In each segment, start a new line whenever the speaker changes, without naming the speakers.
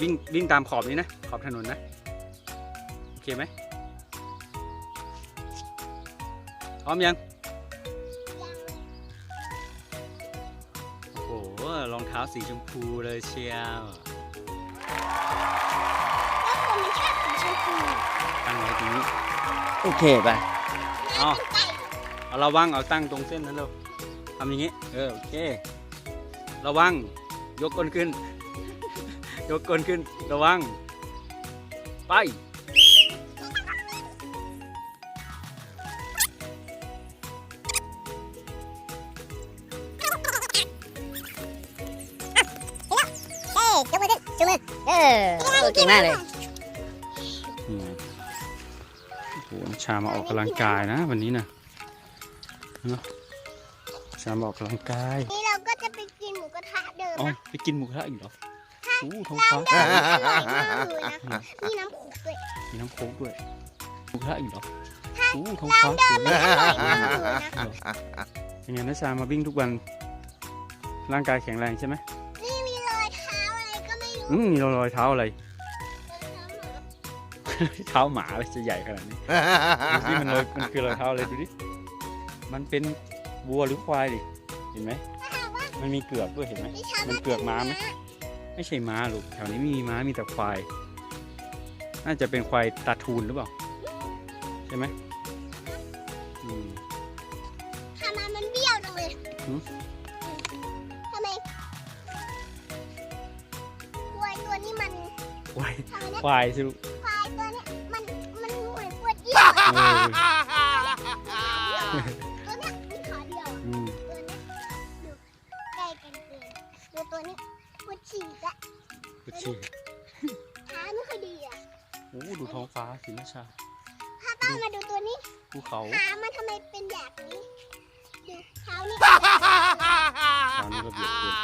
วิ่ง
วิ่งตามขอบนี้นะ ขอบถนนนะ โอเคไหมพร้อมยัง โอ้โหรองเท้าสีชมพูเลยเชียว
ก็คนมันชอบสีชมพู
ตั้งไว้ตรงนี้
โอเคไป
อ๋อเอาระวังเอาตั้งตรงเส้นนั้นเร็วทำอย่างนี้ เออ โอเค ระวัง ยกก้นขึ้น ยกก้นขึ้นระวัง ไป
เฮ้ยยกมือขึ้น
จุมือเออเก่งมากเลย
นี่ไงโอ้โหน้ำชามาออกกำลังกายนะ วันนี้นะเนอะชามาออกกำลังกาย
นี่เราก็จะไปกินหมูกระทะเดิม
อ๋อ
นะ
ไปกินหมูกระทะอีกเหรอ โอ้ท้อง
เรา
ฟ้า
เดิมอร่อยมากเลยนะนี่น้ำขุกด้วย
มีน้ำโค้กด้วยหมูกระอีกเหรอโอ้ท้องฟ้าสว
ม
ย
มา
ก
อร่อยมากเลยนะ
เป็นไงน้ำชามาวิ่งทุกวัน ร่างกายแข็งแรงใช่ไหม
นี่มีรอยเท้าอะไรก็ไม่รู้
อืมมีรอยเท้าอะไร
เท้าหมา
เลยจะใหญ่ขนาดนี้ดูสิมันรอยมันคือรอยเท้าอะไรดูดิ มันเป็นวัวหรือควายดิ เห็นไหม มันมีเกือกด้วยเห็นไหม
มั
นเกือกม้าไหม ไม่ใช่ม้าลูกแถวนี้ไม่มีม้ามีแต่ควาย น่าจะเป็นควายตาทูนหรือเปล่า ใช่ไหมอืม
ทำไมมันเบี้ยวจังเลย
หืม
ทำไมควายตัวนี้มัน
ควาย
ทำไมเนี่ย
ควายสิลูก
ควายตัวเนี้ยมันมันเหมือนปวดเยี่ยว
เออ
ตั ปวดฉี่ละ
กุชี่
ขาไม่ค่อยดีอะ
โอ้ดูท้องฟ้าสินชา
ถ้าป้ามาดูตัวนี้
ภูเขา
ขามันทำไมเป็นแบบนี้ ดูเท้านี่
ตามนี้ระเบียบเกิน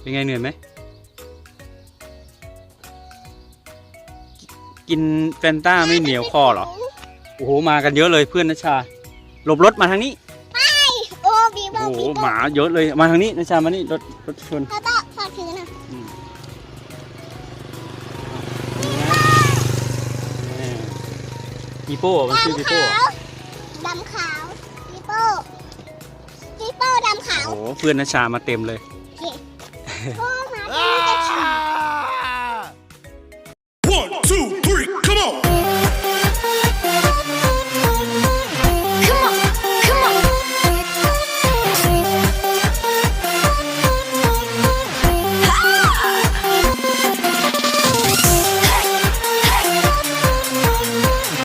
เป็นไงเหนื่อยไหม กินแฟนต้าไม่เหนียวคอเหรอ โอ้โห มากันเยอะเลยเพื่อนนชา หลบรถมาทางนี้
โอ้บีบ
โอ้โห
บีบ
หมาเยอะเลย มาทางนี้นชา มานี่รถรถชน
ถ้าป้า
ปีโป้มันชื่อปี
ดำ
โป้
ขาวดำขาวปีโป้ปีโป้ดำขาว
โอ้โหเพื่อนนชามาเต็มเลย
โอ้